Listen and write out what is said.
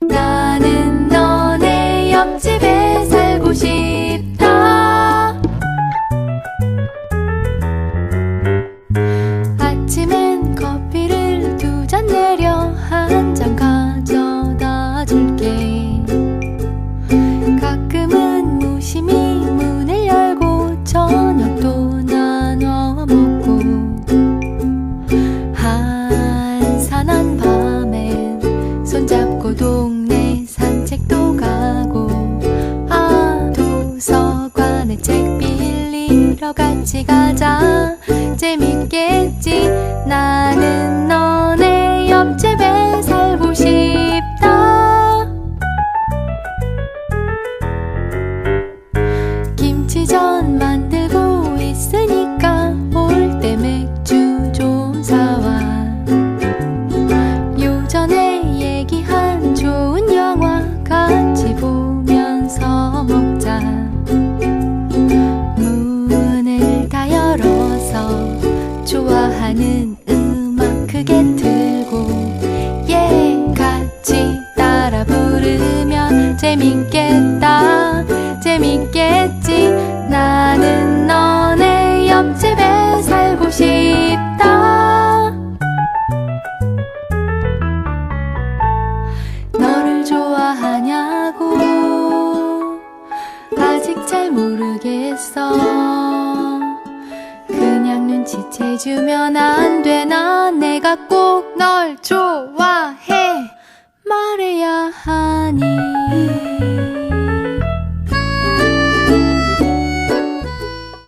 나 책 빌리러 같이 가자 좋아하는 음악 크게 틀고 예 같이 따라 부르면 재밌겠다. 재밌겠지? 나는 너네 옆집에 살고 싶다. 너를 좋아하냐고 아직 잘 모르겠어 지체주면 안 되나 내가 꼭 널 좋아해.